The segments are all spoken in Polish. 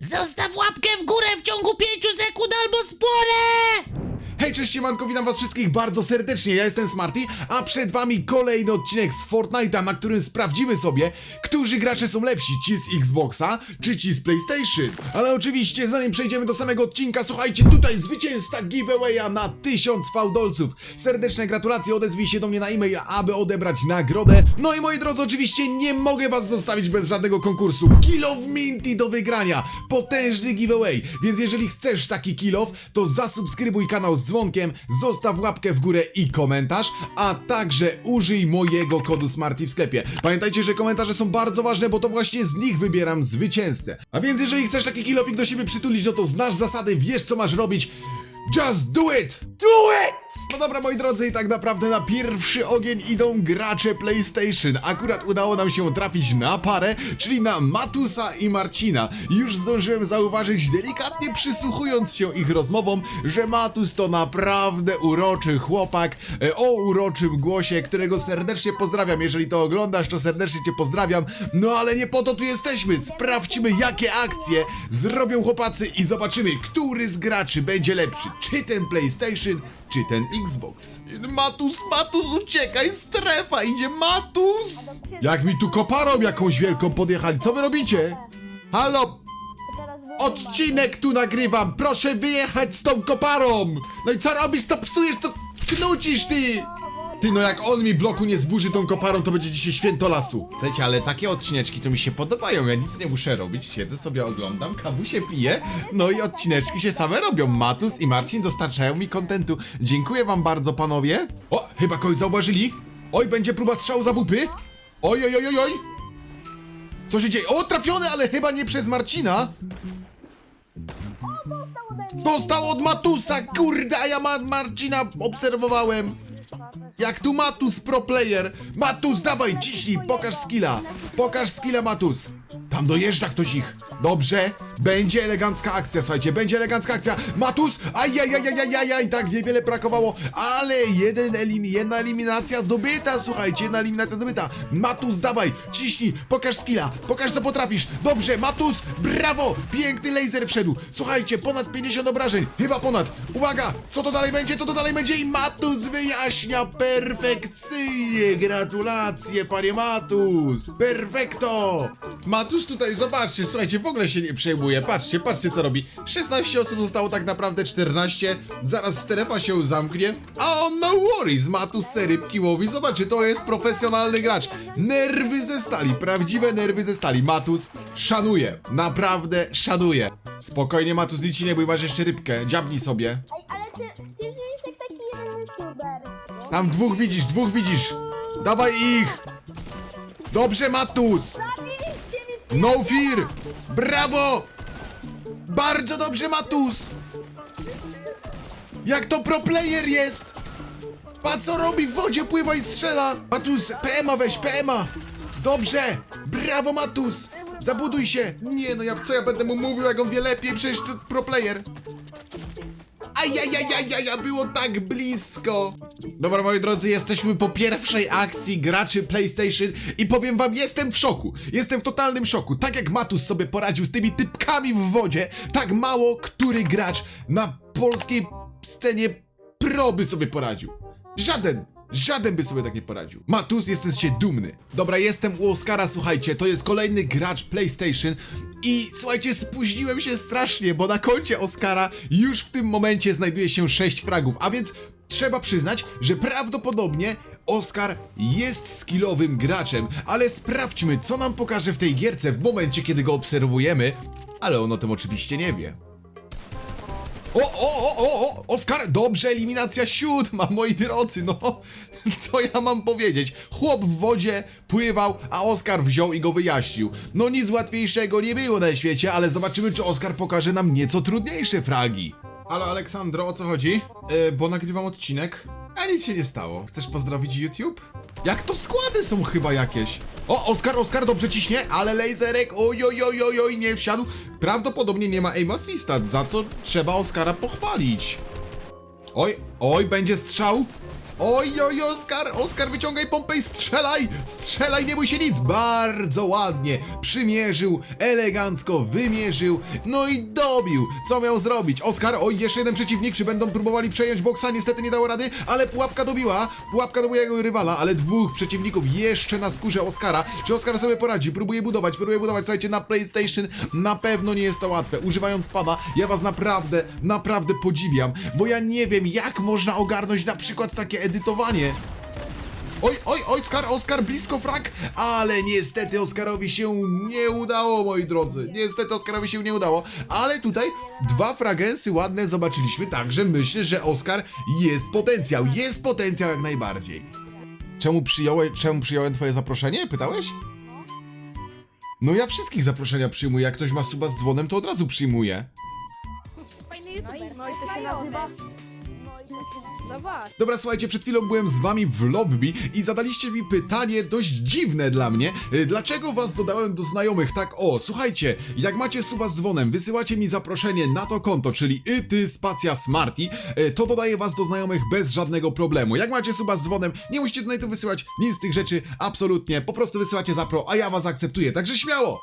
Zostaw łapkę w górę w ciągu 5 sekund albo spłonę! Hej, cześć siemanko, witam was wszystkich bardzo serdecznie, ja jestem Smarty, a przed wami kolejny odcinek z Fortnite'a, na którym sprawdzimy sobie, którzy gracze są lepsi, ci z Xboxa, czy ci z PlayStation. Ale oczywiście, zanim przejdziemy do samego odcinka, słuchajcie, tutaj zwycięzca giveawaya na 1000 fałdolców. Serdeczne gratulacje, odezwij się do mnie na e-mail, aby odebrać nagrodę. No i moi drodzy, oczywiście nie mogę was zostawić bez żadnego konkursu. Kill of Do wygrania, potężny giveaway, więc jeżeli chcesz taki kill off, to zasubskrybuj kanał z dzwonkiem, zostaw łapkę w górę i komentarz, a także użyj mojego kodu SMARTY w sklepie. Pamiętajcie, że komentarze są bardzo ważne, bo to właśnie z nich wybieram zwycięzcę. A więc jeżeli chcesz taki kill offik do siebie przytulić, no to znasz zasady, wiesz co masz robić. Just do it! No dobra, moi drodzy, i tak naprawdę na pierwszy ogień idą gracze PlayStation. Akurat udało nam się trafić na parę, czyli na Matusa i Marcina. Już zdążyłem zauważyć, delikatnie przysłuchując się ich rozmowom, że Matus to naprawdę uroczy chłopak e, o uroczym głosie, którego serdecznie pozdrawiam. Jeżeli to oglądasz, to serdecznie cię pozdrawiam. No ale nie po to tu jesteśmy. Sprawdźmy, jakie akcje zrobią chłopacy i zobaczymy, który z graczy będzie lepszy. Czy ten PlayStation, czy ten Xbox. Matus, Matus, uciekaj, strefa, idzie Matus! Jak mi tu koparą jakąś wielką podjechali, co wy robicie? Halo, odcinek tu nagrywam, proszę wyjechać z tą koparą! No i co robisz, to psujesz, co knucisz ty? Ty, no jak on mi bloku nie zburzy tą koparą, to będzie dzisiaj święto lasu. Słuchajcie, ale takie odcineczki to mi się podobają, ja nic nie muszę robić, siedzę sobie, oglądam, kawusie piję, no i odcineczki się same robią. Matus i Marcin dostarczają mi kontentu. Dziękuję wam bardzo, panowie. O, chyba kogoś zauważyli. Oj, będzie próba strzału za wupy. Oj, oj, oj, oj, oj. Co się dzieje? O, trafiony, ale chyba nie przez Marcina. Dostał od Matusa, kurde, a ja ma Marcina obserwowałem. Jak tu Matus pro player. Matus, dawaj, ciśnij, pokaż skilla. Pokaż skilla, Matus. Tam dojeżdża ktoś ich. Dobrze, będzie elegancka akcja, słuchajcie, będzie elegancka akcja. Matus, ajajajajajajaj, tak niewiele brakowało, ale jeden elim, jedna eliminacja zdobyta, słuchajcie, jedna eliminacja zdobyta. Matus, dawaj, ciśnij, pokaż skilla, pokaż co potrafisz. Dobrze, Matus, brawo, piękny laser wszedł. Słuchajcie, ponad 50 obrażeń, chyba ponad. Uwaga, co to dalej będzie, co to dalej będzie i Matus wyjaśnia perfekcyjnie. Gratulacje, panie Matus. Perfekto. Matus tutaj, zobaczcie, słuchajcie, ogóle się nie przejmuje. Patrzcie, patrzcie co robi. 16 osób zostało tak naprawdę 14. Zaraz strefa się zamknie. A on no worries. Matus se rybki łowi. Zobaczcie, to jest profesjonalny gracz. Nerwy ze stali, prawdziwe nerwy ze stali. Matus szanuje. Naprawdę szanuje. Spokojnie, Matus, nic ci nie bój, masz jeszcze rybkę. Dziabnij sobie. Ej, ale ty, ty żyjesz jak taki jeden youtuber. Tam dwóch widzisz, dwóch widzisz. Dawaj ich. Dobrze, Matus. Zabiliście mi No fear! Brawo! Bardzo dobrze, Matus! Jak to pro player jest! Pa co robi w wodzie, pływa i strzela! Matus, PMA weź, PMA! Dobrze! Brawo, Matus! Zabuduj się! Nie no, ja co ja będę mu mówił, jak on wie lepiej, przecież to pro player! Ajajajajaj, było tak blisko! Dobra, moi drodzy, jesteśmy po pierwszej akcji graczy PlayStation i powiem wam, jestem w szoku. Jestem w totalnym szoku. Tak jak Matus sobie poradził z tymi typkami w wodzie, tak mało który gracz na polskiej scenie pro by sobie poradził. Żaden! Żaden by sobie tak nie poradził. Matus, jestem z ciebie dumny. Dobra, jestem u Oscara, słuchajcie, to jest kolejny gracz PlayStation i słuchajcie, spóźniłem się strasznie, bo na koncie Oscara już w tym momencie znajduje się 6 fragów, a więc trzeba przyznać, że prawdopodobnie Oscar jest skillowym graczem, ale sprawdźmy, co nam pokaże w tej gierce w momencie, kiedy go obserwujemy, ale on o tym oczywiście nie wie. O, o, o, o, o, Oskar, dobrze, eliminacja siódma, moi drodzy, no, co ja mam powiedzieć? Chłop w wodzie pływał, a Oskar wziął i go wyjaśnił. No nic łatwiejszego nie było na świecie, ale zobaczymy, czy Oskar pokaże nam nieco trudniejsze fragi. Halo, Aleksandro, o co chodzi? E, bo nagrywam odcinek, a nic się nie stało. Chcesz pozdrowić YouTube? Jak to składy są chyba jakieś? O, Oskar, Oskar, dobrze ciśnie, ale laserek, oj, oj, oj, oj, oj, nie wsiadł. Prawdopodobnie nie ma aim assistant, za co trzeba Oskara pochwalić. Oj, oj, będzie strzał. Oj, oj, Oskar, Oskar, wyciągaj pompę i strzelaj! Strzelaj, nie bój się nic! Bardzo ładnie przymierzył, elegancko wymierzył, no i dobił! Co miał zrobić? Oskar, oj, jeszcze jeden przeciwnik, czy będą próbowali przejąć boksa? Niestety nie dało rady, ale pułapka dobiła, pułapka dobiła jego rywala, ale dwóch przeciwników jeszcze na skórze Oskara. Czy Oskar sobie poradzi? Próbuje budować, próbuje budować, słuchajcie, na PlayStation na pewno nie jest to łatwe. Używając pada, ja was naprawdę, naprawdę podziwiam, bo ja nie wiem, jak można ogarnąć na przykład takie edytowanie. Oj, oj, oj, Oskar, Oskar, blisko frak, ale niestety Oskarowi się nie udało, moi drodzy. Niestety Oskarowi się nie udało, ale tutaj dwa fragensy ładne zobaczyliśmy, także myślę, że Oskar jest potencjał, jest potencjał jak najbardziej. Czemu przyjąłem, czemu przyjąłem twoje zaproszenie? Pytałeś? No ja wszystkich zaproszenia przyjmuję, jak ktoś ma suba z dzwonem, to od razu przyjmuję. Fajny youtuber. No i to się nazywa... No. Dobra, słuchajcie, przed chwilą byłem z wami w lobby i zadaliście mi pytanie dość dziwne dla mnie. Y, Dlaczego was dodałem do znajomych tak o? Słuchajcie, jak macie suba z dzwonem, wysyłacie mi zaproszenie na to konto, czyli ty spacja smarty, y, to dodaję was do znajomych bez żadnego problemu. Jak macie suba z dzwonem, nie musicie tutaj tu wysyłać nic z tych rzeczy, absolutnie, po prostu wysyłacie zapro, a ja was akceptuję, także śmiało!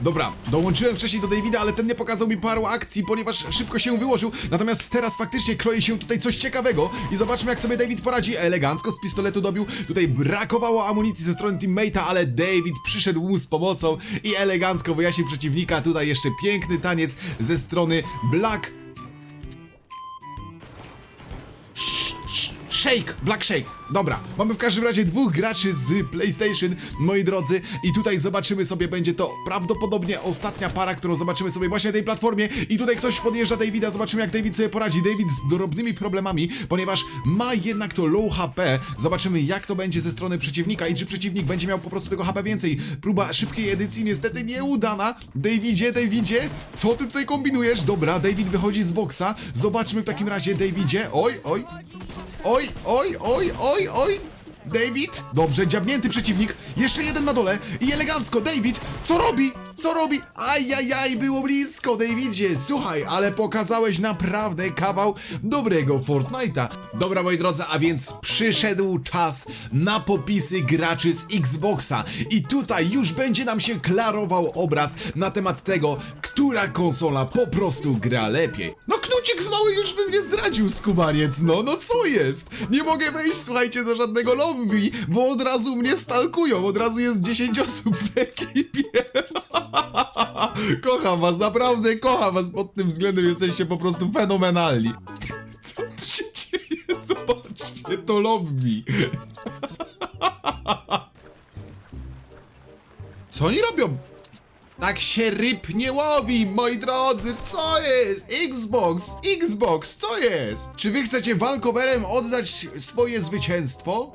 Dobra, dołączyłem wcześniej do Davida, ale ten nie pokazał mi paru akcji, ponieważ szybko się wyłożył. Natomiast teraz faktycznie kroi się tutaj coś ciekawego i zobaczmy jak sobie David poradzi. Elegancko z pistoletu dobił. Tutaj brakowało amunicji ze strony teammate'a, ale David przyszedł mu z pomocą i elegancko wyjaśnił przeciwnika. Tutaj jeszcze piękny taniec ze strony Black Shake, Black Shake. Dobra, mamy w każdym razie dwóch graczy z PlayStation, moi drodzy, i tutaj zobaczymy sobie, będzie to prawdopodobnie ostatnia para, którą zobaczymy sobie właśnie na tej platformie. I tutaj ktoś podjeżdża Davida, zobaczymy jak David sobie poradzi. David z drobnymi problemami, ponieważ ma jednak to low HP. Zobaczymy jak to będzie ze strony przeciwnika i czy przeciwnik będzie miał po prostu tego HP więcej. Próba szybkiej edycji niestety nieudana. Davidzie, Davidzie, co ty tutaj kombinujesz? Dobra, David wychodzi z boksa. Zobaczmy w takim razie, Davidzie. Oj, oj, Oj, oj, oj, oj, oj! David? Dobrze, dziabnięty przeciwnik. Jeszcze jeden na dole. I elegancko, David! Co robi? Co robi? Ajajaj, było blisko, Davidzie. Słuchaj, ale pokazałeś naprawdę kawał dobrego Fortnite'a. Dobra, moi drodzy, a więc przyszedł czas na popisy graczy z Xboxa. I tutaj już będzie nam się klarował obraz na temat tego, która konsola po prostu gra lepiej. No knucik z mały już by mnie zdradził, skubaniec, no, no co jest? Nie mogę wejść, słuchajcie, do żadnego lobby, bo od razu mnie stalkują, od razu jest 10 osób w ekipie. kocham was, naprawdę kocham was pod tym względem, jesteście po prostu fenomenalni. Co tu się dzieje? Zobaczcie, to lobby. Co oni robią? Tak się ryb nie łowi, moi drodzy, co jest? Xbox, Xbox, co jest? Czy wy chcecie walkowerem oddać swoje zwycięstwo?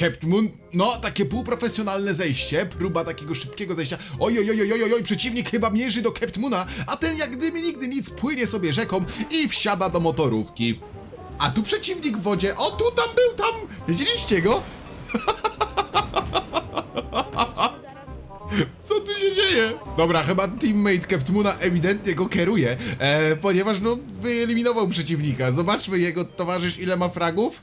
Captain Moon, no takie półprofesjonalne zejście, próba takiego szybkiego zejścia. Oj, oj, oj, oj, oj, przeciwnik chyba mierzy do Captain Moona, a ten jak gdyby nigdy nic płynie sobie rzeką i wsiada do motorówki. A tu przeciwnik w wodzie, o tu tam był, tam, widzieliście go? dzieje? Dobra, chyba teammate Captmuna ewidentnie go kieruje, e, ponieważ no wyeliminował przeciwnika. Zobaczmy jego towarzysz ile ma fragów.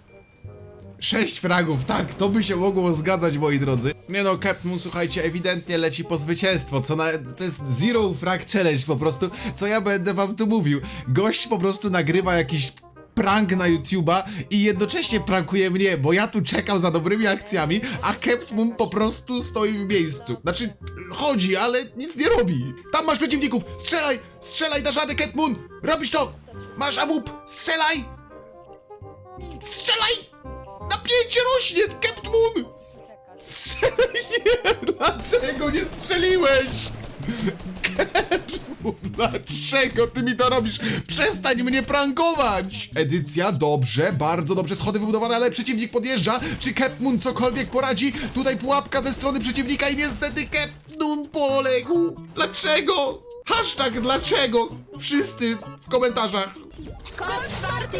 Sześć fragów, tak, to by się mogło zgadzać, moi drodzy. Nie no, Capmoon, słuchajcie, ewidentnie leci po zwycięstwo, co na... to jest zero frag challenge po prostu, co ja będę wam tu mówił. Gość po prostu nagrywa jakiś prank na YouTube'a i jednocześnie prankuje mnie, bo ja tu czekam za dobrymi akcjami, a Capmoon po prostu stoi w miejscu. Znaczy, chodzi, ale nic nie robi. Tam masz przeciwników, strzelaj, strzelaj, dasz radę, Capmoon, robisz to, masz awup, strzelaj, strzelaj, napięcie rośnie, Capmoon. Strzelaj, nie, dlaczego nie strzeliłeś? Dlaczego ty mi to robisz? Przestań mnie prankować! Edycja, dobrze, bardzo dobrze, schody wybudowane, ale przeciwnik podjeżdża. Czy Capmoon cokolwiek poradzi? Tutaj pułapka ze strony przeciwnika i niestety Capmoon poległ. Dlaczego? Hashtag dlaczego? Wszyscy w komentarzach. Skąd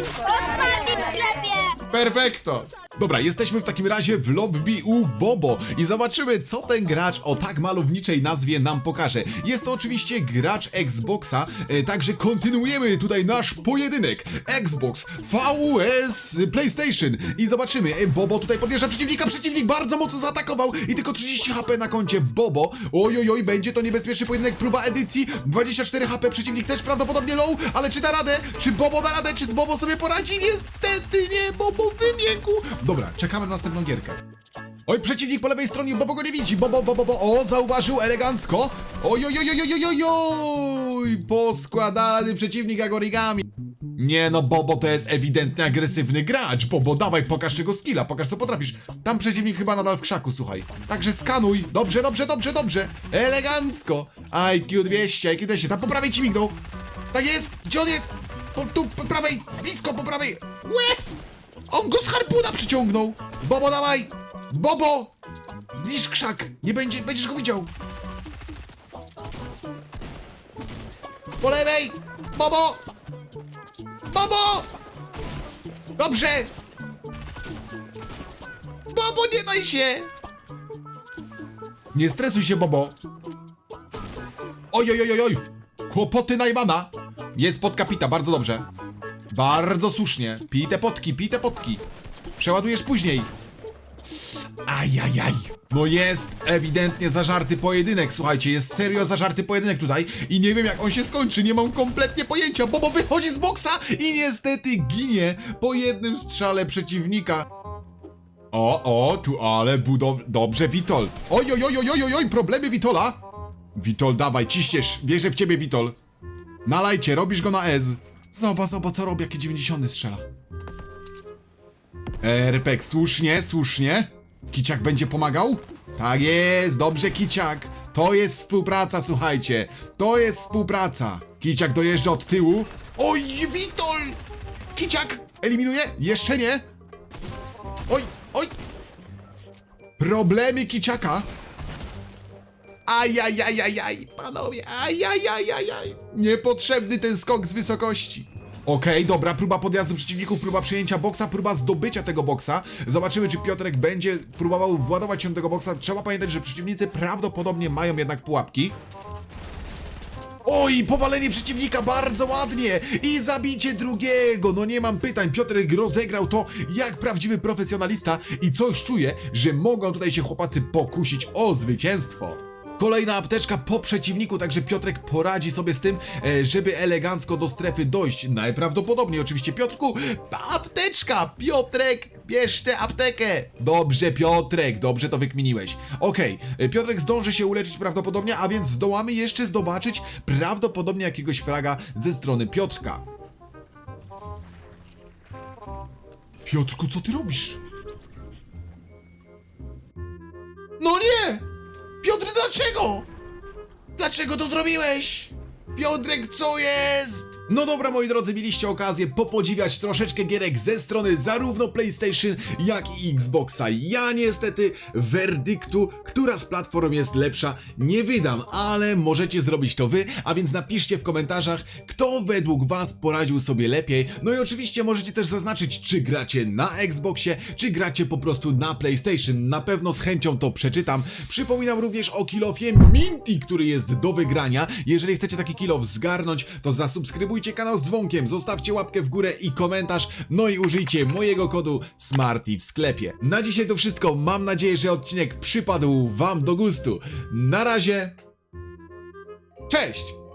w sklepie? Perfekto. Dobra, jesteśmy w takim razie w lobby u Bobo i zobaczymy, co ten gracz o tak malowniczej nazwie nam pokaże. Jest to oczywiście gracz Xboxa, e, także kontynuujemy tutaj nasz pojedynek. Xbox VS PlayStation i zobaczymy. E, Bobo tutaj podjeżdża przeciwnika, przeciwnik bardzo mocno zaatakował i tylko 30 HP na koncie Bobo. Oj, oj, oj, będzie to niebezpieczny pojedynek, próba edycji. 24 HP, przeciwnik też prawdopodobnie low, ale czy da radę? Czy Bobo da radę? Czy z Bobo sobie poradzi? Niestety nie, Bobo wymiegł. Dobra, czekamy na następną gierkę. Oj, przeciwnik po lewej stronie, Bobo go nie widzi. Bobo, Bobo, Bobo, o, zauważył elegancko. Oj, oj, oj, oj, oj, oj, oj, poskładany przeciwnik jak origami. Nie no, Bobo to jest ewidentnie agresywny gracz. Bobo, dawaj, pokaż tego skilla, pokaż co potrafisz. Tam przeciwnik chyba nadal w krzaku, słuchaj. Także skanuj. Dobrze, dobrze, dobrze, dobrze. Elegancko. IQ 200, IQ 200, tam po prawej ci mignął. Tak jest, gdzie on jest? Po, tu, po prawej, blisko, po prawej. Łe! On go z harpuna przyciągnął! Bobo, dawaj! Bobo! Zniszcz krzak! Nie będzie, będziesz go widział! Po lewej! Bobo! Bobo! Dobrze! Bobo, nie daj się! Nie stresuj się, Bobo! Oj, oj, oj, oj! Kłopoty Najmana! Jest pod kapita, bardzo dobrze. Bardzo słusznie. Pij te potki, pij te potki. Przeładujesz później. Ajajaj. No jest ewidentnie zażarty pojedynek, słuchajcie, jest serio zażarty pojedynek tutaj i nie wiem jak on się skończy, nie mam kompletnie pojęcia, Bobo wychodzi z boksa i niestety ginie po jednym strzale przeciwnika. O, o, tu ale budow... Dobrze, Witol. Oj, oj, oj, oj, oj, oj, problemy Witola. Witol, dawaj, ciśniesz, wierzę w ciebie, Witol. Nalajcie, robisz go na Ez. Zobacz, zobacz, co robi, jakie 90 strzela. Erpek, słusznie, słusznie. Kiciak będzie pomagał? Tak jest, dobrze Kiciak. To jest współpraca, słuchajcie. To jest współpraca. Kiciak dojeżdża od tyłu. Oj, Witol! Kiciak eliminuje? Jeszcze nie. Oj, oj. Problemy Kiciaka. Ajajajajaj, panowie, ajajajajaj. Niepotrzebny ten skok z wysokości. Okej, dobra, próba podjazdu przeciwników, próba przejęcia boksa, próba zdobycia tego boksa. Zobaczymy, czy Piotrek będzie próbował władować się do tego boksa. Trzeba pamiętać, że przeciwnicy prawdopodobnie mają jednak pułapki. Oj, powalenie przeciwnika bardzo ładnie i zabicie drugiego. No nie mam pytań. Piotrek rozegrał to jak prawdziwy profesjonalista i coś czuję, że mogą tutaj się chłopacy pokusić o zwycięstwo. Kolejna apteczka po przeciwniku, także Piotrek poradzi sobie z tym, e, żeby elegancko do strefy dojść. Najprawdopodobniej oczywiście Piotrku, apteczka! Piotrek, bierz tę aptekę! Dobrze Piotrek, dobrze to wykminiłeś. Okej, e, Piotrek zdąży się uleczyć prawdopodobnie, a więc zdołamy jeszcze zobaczyć prawdopodobnie jakiegoś fraga ze strony Piotrka. Piotrku, co ty robisz? No nie! Piotr, dlaczego? Dlaczego to zrobiłeś? Piotrek, co jest? No dobra, moi drodzy, mieliście okazję popodziwiać troszeczkę gierek ze strony zarówno PlayStation, jak i Xboxa. Ja niestety werdyktu, która z platform jest lepsza, nie wydam, ale możecie zrobić to wy, a więc napiszcie w komentarzach, kto według was poradził sobie lepiej. No i oczywiście możecie też zaznaczyć, czy gracie na Xboxie, czy gracie po prostu na PlayStation. Na pewno z chęcią to przeczytam. Przypominam również o kilofie Minty, który jest do wygrania. Jeżeli chcecie taki kilof zgarnąć, to zasubskrybujcie kanał z dzwonkiem, zostawcie łapkę w górę i komentarz, no i użyjcie mojego kodu SMARTY w sklepie. Na dzisiaj to wszystko. Mam nadzieję, że odcinek przypadł wam do gustu. Na razie. Cześć!